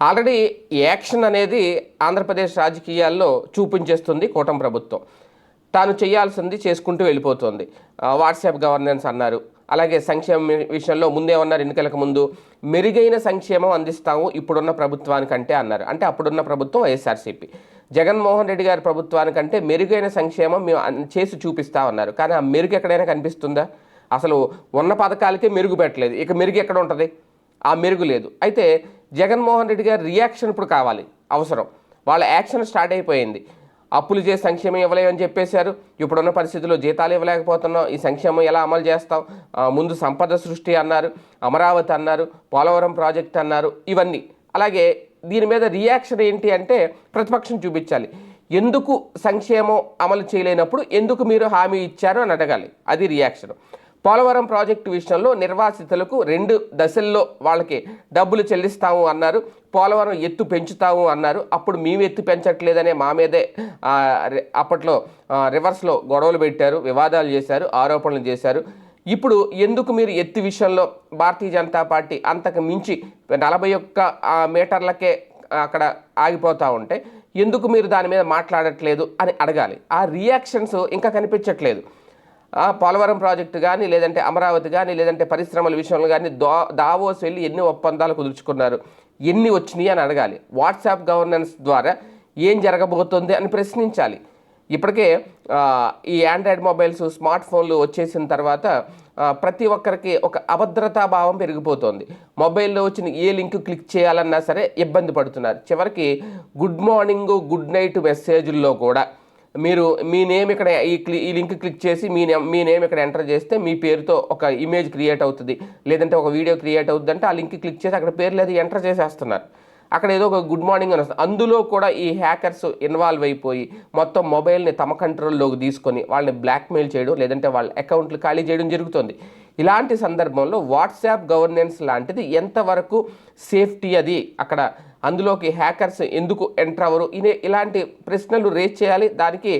Already action అనేది ఆంధ్రప్రదేశ్ రాజకీయాల్లో చూపించేస్తుంది కూటమి ప్రభుత్వం. తాను చేయాల్సింది చేసుకుంటూ వెళ్ళిపోతుంది. వాట్సాప్ గవర్నెన్స్ అన్నారు. అలాగే సంక్షేమం విషయంలో ముందేమన్నారు ఎన్నికలకు ముందు. మెరుగైన సంక్షేమం అందిస్తాము ఇప్పుడున్న ప్రభుత్వానికంటే అన్నారు. అంటే అప్పుడున్న ప్రభుత్వం వైఎస్ఆర్సీపీ. జగన్మోహన్ రెడ్డి గారి ప్రభుత్వానికంటే మెరుగైన సంక్షేమం మేము చేసి చూపిస్తామన్నారు. కానీ ఆ మెరుగు ఎక్కడైనా కనిపిస్తుందా? అసలు ఉన్న పథకాలకే మెరుగు పెట్టలేదు. ఇక మెరుగు ఎక్కడ ఉంటుంది? ఆ మెరుగు లేదు. అయితే జగన్మోహన్ రెడ్డి గారి రియాక్షన్ ఇప్పుడు కావాలి. అవసరం. వాళ్ళ యాక్షన్ స్టార్ట్ అయిపోయింది. అప్పులు చేసి సంక్షేమం ఇవ్వలేమని చెప్పేశారు. ఇప్పుడున్న పరిస్థితుల్లో జీతాలు ఇవ్వలేకపోతున్నాం. ఈ సంక్షేమం ఎలా అమలు చేస్తాం? ముందు సంపద సృష్టి అన్నారు అమరావతి అన్నారు పోలవరం ప్రాజెక్ట్ అన్నారు ఇవన్నీ. అలాగే దీని మీద రియాక్షన్ ఏంటి అంటే ప్రతిపక్షం చూపించాలి. ఎందుకు సంక్షేమం అమలు చేయలేనప్పుడు ఎందుకు మీరు హామీ ఇచ్చారు అని అడగాలి. అది రియాక్షన్ పోలవరం ప్రాజెక్టు విషయంలో నిర్వాసితులకు రెండు దశల్లో వాళ్ళకి డబ్బులు చెల్లిస్తాము అన్నారు. పోలవరం ఎత్తు పెంచుతాము అన్నారు. అప్పుడు మేము ఎత్తు పెంచట్లేదనే మా మీదే అప్పట్లో రివర్స్లో గొడవలు పెట్టారు వివాదాలు చేశారు ఆరోపణలు చేశారు. ఇప్పుడు ఎందుకు మీరు ఎత్తు విషయంలో భారతీయ జనతా పార్టీ అంతకు మించి నలభై ఒక్క మీటర్లకే అక్కడ ఆగిపోతూ ఉంటే ఎందుకు మీరు దాని మీద మాట్లాడట్లేదు అని అడగాలి. ఆ రియాక్షన్స్ ఇంకా కనిపించట్లేదు. పోలవరం ప్రాజెక్టు కానీ లేదంటే అమరావతి కానీ లేదంటే పరిశ్రమల విషయంలో కానీ దా దావోస్ వెళ్ళి ఎన్ని ఒప్పందాలు కుదుర్చుకున్నారు? ఎన్ని వచ్చినాయి అని అడగాలి. వాట్సాప్ గవర్నెన్స్ ద్వారా ఏం జరగబోతుంది అని ప్రశ్నించాలి. ఇప్పటికే ఈ ఆండ్రాయిడ్ మొబైల్స్ స్మార్ట్ ఫోన్లు వచ్చేసిన తర్వాత ప్రతి ఒక్కరికి ఒక అభద్రతా భావం పెరిగిపోతుంది. మొబైల్లో వచ్చిన ఏ లింక్ క్లిక్ చేయాలన్నా సరే ఇబ్బంది పడుతున్నారు. చివరికి గుడ్ మార్నింగ్ గుడ్ నైట్ మెసేజ్ల్లో కూడా మీరు మీ నేమ్ ఇక్కడ ఈ క్లి ఈ లింక్ క్లిక్ చేసి మీ నేమ్ మీ నేమ్ ఇక్కడ ఎంటర్ చేస్తే మీ పేరుతో ఒక ఇమేజ్ క్రియేట్ అవుతుంది. లేదంటే ఒక వీడియో క్రియేట్ అవుతుంది అంటే ఆ లింక్ క్లిక్ చేసి అక్కడ పేర్లు అది ఎంటర్ చేసేస్తున్నారు. అక్కడ ఏదో ఒక గుడ్ మార్నింగ్ అని వస్తుంది. అందులో కూడా ఈ హ్యాకర్స్ ఇన్వాల్వ్ అయిపోయి మొత్తం మొబైల్ని తమ కంట్రోల్లోకి తీసుకొని వాళ్ళని బ్లాక్మెయిల్ చేయడం లేదంటే వాళ్ళ అకౌంట్లు ఖాళీ చేయడం జరుగుతుంది. ఇలాంటి సందర్భంలో వాట్సాప్ గవర్నెన్స్ లాంటిది ఎంతవరకు సేఫ్టీ అది? అక్కడ అందులోకి హ్యాకర్స్ ఎందుకు ఎంటర్ అవ్వరు? ఇనే ఇలాంటి ప్రశ్నలు రేజ్ చేయాలి. దానికి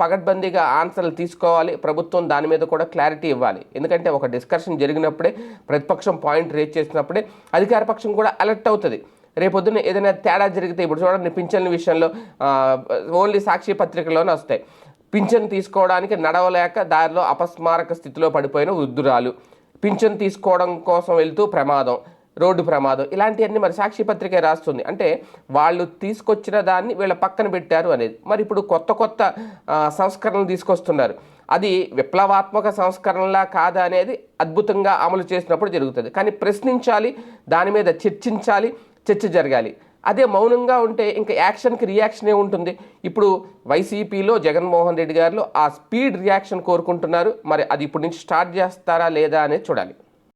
పగడ్బందీగా ఆన్సర్లు తీసుకోవాలి. ప్రభుత్వం దాని మీద కూడా క్లారిటీ ఇవ్వాలి. ఎందుకంటే ఒక డిస్కషన్ జరిగినప్పుడే ప్రతిపక్షం పాయింట్ రేజ్ చేసినప్పుడే అధికార పక్షం కూడా అలర్ట్ అవుతుంది. రేపొద్దున ఏదైనా తేడా జరిగితే ఇప్పుడు చూడండి పింఛన్ల విషయంలో ఓన్లీ సాక్షి పత్రికలోనే వస్తాయి. పింఛన్ తీసుకోవడానికి నడవలేక దారిలో అపస్మారక స్థితిలో పడిపోయిన వృద్ధురాలు. పింఛన్ తీసుకోవడం కోసం వెళ్తూ ప్రమాదం రోడ్డు ప్రమాదం ఇలాంటివన్నీ మరి సాక్షి పత్రికే రాస్తుంది. అంటే వాళ్ళు తీసుకొచ్చిన దాన్ని వీళ్ళ పక్కన పెట్టారు అనేది. మరి ఇప్పుడు కొత్త కొత్త సంస్కరణలు తీసుకొస్తున్నారు. అది విప్లవాత్మక సంస్కరణలా కాదా అనేది అద్భుతంగా అమలు చేసినప్పుడు జరుగుతుంది. కానీ ప్రశ్నించాలి దాని మీద చర్చించాలి చర్చ జరగాలి. అదే మౌనంగా ఉంటే ఇంకా యాక్షన్కి రియాక్షనే ఉంటుంది. ఇప్పుడు వైసీపీలో జగన్మోహన్ రెడ్డి గారు ఆ స్పీడ్ రియాక్షన్ కోరుకుంటున్నారు. మరి అది ఇప్పటి నుంచి స్టార్ట్ చేస్తారా లేదా అనేది చూడాలి.